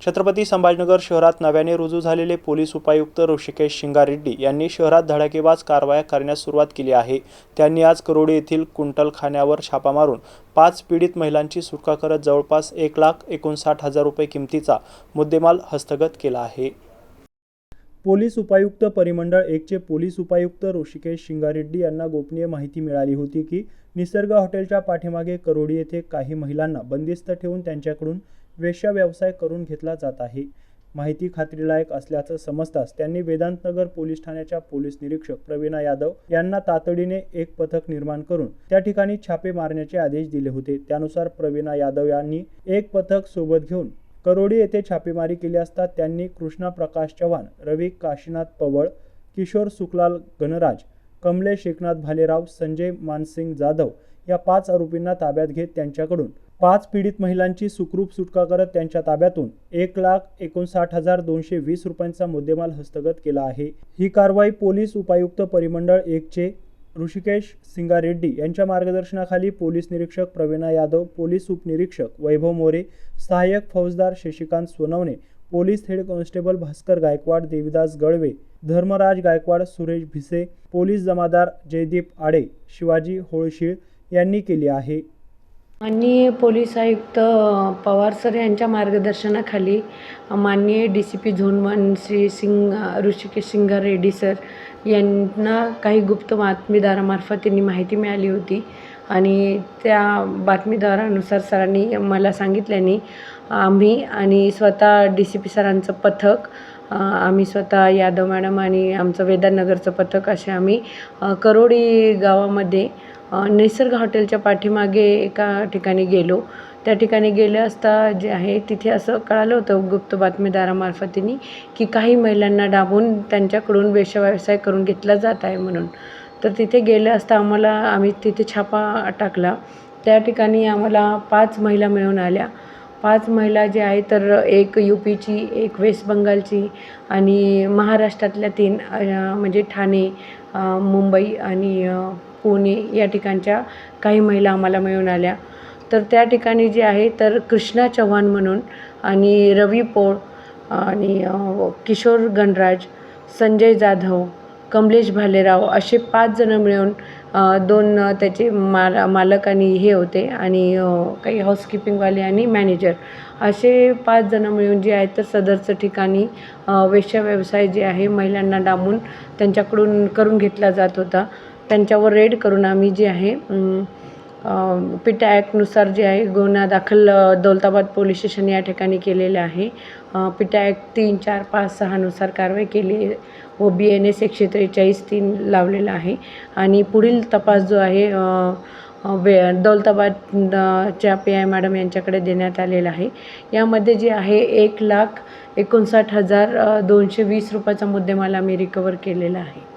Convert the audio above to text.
छत्रपती संभाजीनगर शहरात नव्याने रुजू झालेले पोलीस उपायुक्त ऋषिकेश शिंगारेड्डी यांनी शहरात धडाकेबाज कारवाया करण्यास सुरुवात केली आहे. त्यांनी आज करोडी येथील कुंटलखान्यावर छापा मारून पाच पीडित महिलांची सुटका करत जवळपास एक लाख एकोणसाठ हजार रुपये किमतीचा मुद्देमाल हस्तगत केला आहे. पोलीस उपायुक्त परिमंडळ एकचे पोलीस उपायुक्त ऋषिकेश शिंगारेड्डी यांना गोपनीय माहिती मिळाली होती की निसर्ग हॉटेलच्या पाठीमागे करोडी येथे काही महिलांना बंदिस्त ठेवून त्यांच्याकडून वेश्या व्यवसाय करून घेतला जात आहे. माहिती खात्रीलायक असल्याचं समजताच त्यांनी वेदांतनगर पोलीस ठाण्याच्या पोलीस निरीक्षक प्रवीणा यादव यांना तातडीने एक पथक निर्माण करून त्या ठिकाणी छापे मारण्याचे आदेश दिले होते. त्यानुसार प्रवीणा यादव यांनी एक पथक सोबत घेऊन करोडी येथे छापेमारी केली असता त्यांनी कृष्णा प्रकाश चव्हाण रवी काशीनाथ पवळ किशोर सुखलाल गणराज कमलेश एकनाथ भालेराव संजय मानसिंग जाधव या पाच आरोपींना ताब्यात घेत त्यांच्याकडून पाच पीडित महिलांची सुखरूप सुटका करत त्यांच्या ताब्यातून एक लाख एकोणसाठ हजार दोनशे वीस रुपयांचा मुद्देमाल हस्तगत केला आहे. ही कारवाई पोलीस उपायुक्त परिमंडळ एकचे ऋषिकेश सिंगारेड्डी यांच्या मार्गदर्शनाखाली पोलीस निरीक्षक प्रवीणा यादव पोलीस उपनिरीक्षक वैभव मोरे सहाय्यक फौजदार Shashikant Sonawane police head constable Bhaskar Gaikwad Devidas Galve Dharmaraj Gaikwad Suresh Bhise police जमादार जयदीप आडे शिवाजी होळशीळ यांनी केली आहे. माननीय पोलीस आयुक्त पवार सर यांच्या मार्गदर्शनाखाली माननीय D C P zone one Shri Singh Rishikesh Singa Reddy sir यांना काही गुप्त बातमीदारामार्फत त्यांनी माहिती मिळाली होती. आणि त्या बातमीदारानुसार सरांनी मला सांगितल्याने आम्ही आणि स्वतः डी सी पी सरांचं पथक आम्ही स्वतः यादव मॅडम आणि आमचं वेदानगरचं पथक असे आम्ही करोडी गावामध्ये निसर्ग हॉटेलच्या पाठीमागे एका ठिकाणी गेलो. त्या ठिकाणी गेले असता जे आहे तिथे असं कळालं होतं गुप्त बातमीदारामार्फतीने की काही महिलांना डाबून त्यांच्याकडून वेशव्यवसाय करून घेतला जात आहे म्हणून. तर तिथे गेले असता आम्हाला आम्ही तिथे छापा टाकला. त्या ठिकाणी आम्हाला पाच महिला मिळून आल्या. पाच महिला जे आहे तर एक यू पीची एक वेस्ट बंगालची आणि महाराष्ट्रातल्या तीन म्हणजे ठाणे मुंबई आणि पुणे या ठिकाणच्या काही महिला आम्हाला मिळून आल्या. तर त्या ठिकाणी जे आहे तर कृष्णा चव्हाण म्हणून आणि रवी पोळ आणि किशोर गणराज संजय जाधव कमलेश भालेराव असे पाच जणं मिळून दोन त्याचे माल मालक आणि हे होते आणि काही हाऊसकीपिंगवाले आणि मॅनेजर असे पाच जणं मिळून जे आहेत तर सदरचं ठिकाणी वेश्या व्यवसाय जे आहे महिलांना डांबून त्यांच्याकडून करून घेतला जात होता. त्यांच्यावर रेड करून आम्ही जे आहे पिटा ॲक्टनुसार जे आहे गुन्हा दाखल दौलताबाद पोलीस स्टेशन या ठिकाणी केलेलं आहे. पिटा ॲक्ट तीन चार पाच सहानुसार कारवाई केली. व बी एन एस एकशे त्रेचाळीस तीन लावलेला आहे. आणि पुढील तपास जो आहे वे दौलताबादच्या पी आय मॅडम यांच्याकडे देण्यात आलेला आहे. यामध्ये जे आहे एक लाख एकोणसाठ हजार दोनशे वीस रुपयाचा मुद्देमाल आम्ही रिकवर केलेला आहे.